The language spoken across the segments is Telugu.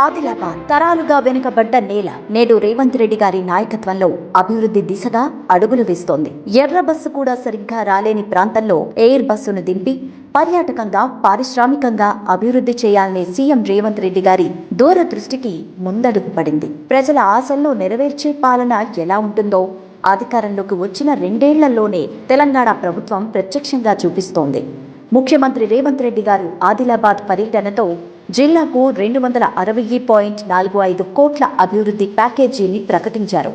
ఆదిలాబాద్ తరాలుగా వెనుకబడ్డ నేల నేడు రేవంత్ రెడ్డి గారి నాయకత్వంలో అభివృద్ధి దిశగా అడుగులు వేస్తోంది. ఎర్ర బస్సు కూడా సరిగ్గా రాలేని ప్రాంతంలో ఎయిర్ బస్సును దింపి పర్యాటకంగా పారిశ్రామికంగా అభివృద్ధి చేయాలనే సీఎం రేవంత్ రెడ్డి గారి దూరదృష్టికి ముందడుగు పడింది. ప్రజల ఆశల్లో నెరవేర్చే పాలన ఎలా ఉంటుందో అధికారంలోకి వచ్చిన రెండేళ్ళలోనే తెలంగాణ ప్రభుత్వం ప్రత్యక్షంగా చూపిస్తోంది. ముఖ్యమంత్రి రేవంత్ రెడ్డి గారు ఆదిలాబాద్ పర్యటనతో జిల్లాకు రెండు వందల అరవై పాయింట్ నాలుగు ఐదు కోట్ల అభివృద్ధి ప్యాకేజీని ప్రకటించారు.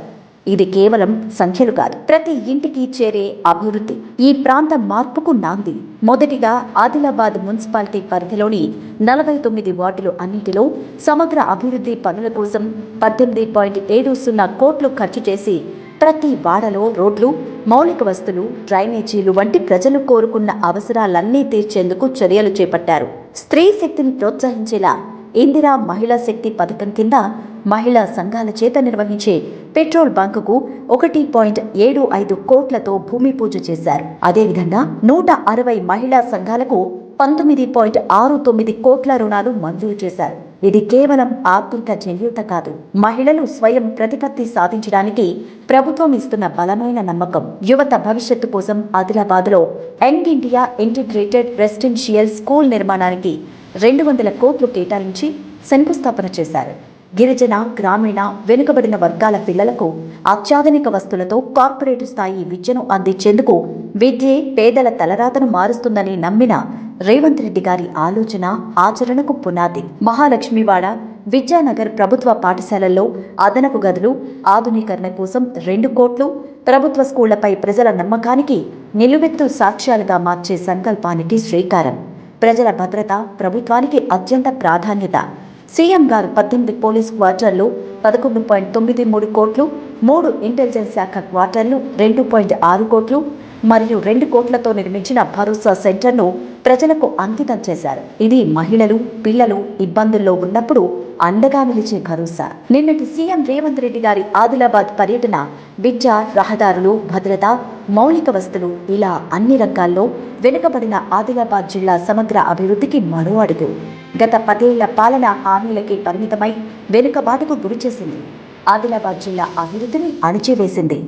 ఇది కేవలం సంఖ్యలు కాదు. ప్రతి ఇంటికి చేరే అభివృద్ధి. ఈ ప్రాంత మార్పుకు నాంది. మొదటిగా ఆదిలాబాద్ మున్సిపాలిటీ పరిధిలోని నలభై తొమ్మిది వార్డులు అన్నింటిలో సమగ్ర అభివృద్ధి పనుల కోసం పద్దెనిమిది పాయింట్ ఏడు సున్నా కోట్లు ఖర్చు చేసి ప్రతి వాడలో రోడ్లు మౌలిక వస్తువులు డ్రైనేజీలు వంటి ప్రజలు కోరుకున్న అవసరాలన్నీ తీర్చేందుకు చర్యలు చేపట్టారు. స్త్రీ శక్తిని ప్రోత్సహించేలా ఇందిరా మహిళా శక్తి పథకం కింద మహిళా సంఘాల చేత నిర్వహించే పెట్రోల్ బంకుకు ఒకటి పాయింట్ ఏడు ఐదు కోట్లతో భూమి పూజ చేశారు. అదేవిధంగా నూట అరవై మహిళా సంఘాలకు పంతొమ్మిది పాయింట్ ఆరు తొమ్మిది కోట్ల రుణాలు మంజూరు చేశారు. ఇది కేవలం ఆర్థిక చేయూత కాదు. మహిళలు స్వయం ప్రతిపత్తి సాధించడానికి ప్రభుత్వం ఇస్తున్న బలమైన నమ్మకం. యువత భవిష్యత్తు కోసం ఆదిలాబాద్లో young India integrated residential school నిర్మాణానికి రెండు వందల కోట్లు కేటాయించి శంకుస్థాపన చేశారు. గిరిజన గ్రామీణ వెనుకబడిన వర్గాల పిల్లలకు అత్యాధునిక వస్తువులతో కార్పొరేట్ స్థాయి విద్యను అందించేందుకు విద్యే పేదల తలరాతను మారుస్తుందని నమ్మిన రేవంత్ రెడ్డి గారి ఆలోచన ఆచరణకు పునాది. మహాలక్ష్మివాడ విద్యానగర్ ప్రభుత్వ పాఠశాలల్లో అదనపు గదులు ఆధునీకరణ కోసం రెండు కోట్లు ప్రభుత్వ స్కూళ్ళపై ప్రజల నమ్మకానికి నిలువెత్తు సాక్ష్యాలుగా మార్చే సంకల్పానికి శ్రీకారం. ప్రజల భద్రత ప్రభుత్వానికి అత్యంత ప్రాధాన్యత. సీఎం గారు పద్దెనిమిది పోలీస్ క్వార్టర్లు పదకొండు పాయింట్ తొమ్మిది మూడు కోట్లు మూడు ఇంటెలిజెన్స్ శాఖ క్వార్టర్లు రెండు పాయింట్ ఆరు కోట్లు మరియు రెండు కోట్లతో నిర్మించిన భరోసా సెంటర్ను ప్రజలకు అంకితం చేశారు. ఇది మహిళలు పిల్లలు ఇబ్బందుల్లో ఉన్నప్పుడు అండగా నిలిచే భరోసా. నిన్నటి సీఎం రేవంత్ రెడ్డి గారి ఆదిలాబాద్ పర్యటన విద్య రహదారులు భద్రత మౌలిక వసతులు ఇలా అన్ని రంగాల్లో వెనుకబడిన ఆదిలాబాద్ జిల్లా సమగ్ర అభివృద్ధికి మరో అడుగు. గత పదేళ్ళ పాలన హామీలకి పరిమితమై వెనుకబాటుకు గురి చేసింది ఆదిలాబాద్ జిల్లా అభివృద్ధిని అణిచివేసింది.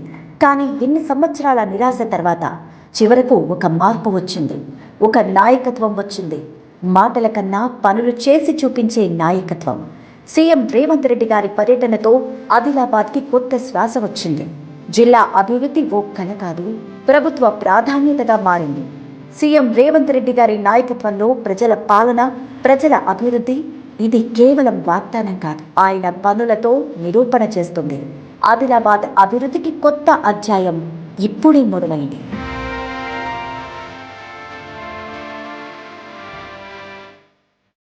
కానీ ఎన్ని సంవత్సరాల నిరాశ తర్వాత చివరకు ఒక మార్పు వచ్చింది. ఒక నాయకత్వం వచ్చింది. మాటల కన్నా పనులు చేసి చూపించే నాయకత్వం. సీఎం రేవంత్ రెడ్డి గారి పర్యటనతో ఆదిలాబాద్కి కొత్త శ్వాస వచ్చింది. జిల్లా అభివృద్ధి ఓ కల కాదు ప్రభుత్వ ప్రాధాన్యతగా మారింది. సీఎం రేవంత్ రెడ్డి గారి నాయకత్వంలో ప్రజల పాలన ప్రజల అభివృద్ధి ఇది కేవలం వాగ్దానం కాదు ఆయన పనులతో నిరూపణ చేస్తుంది. ఆదిలాబాద్ అభివృద్ధికి కొత్త అధ్యాయం ఇప్పుడే మొదలైంది.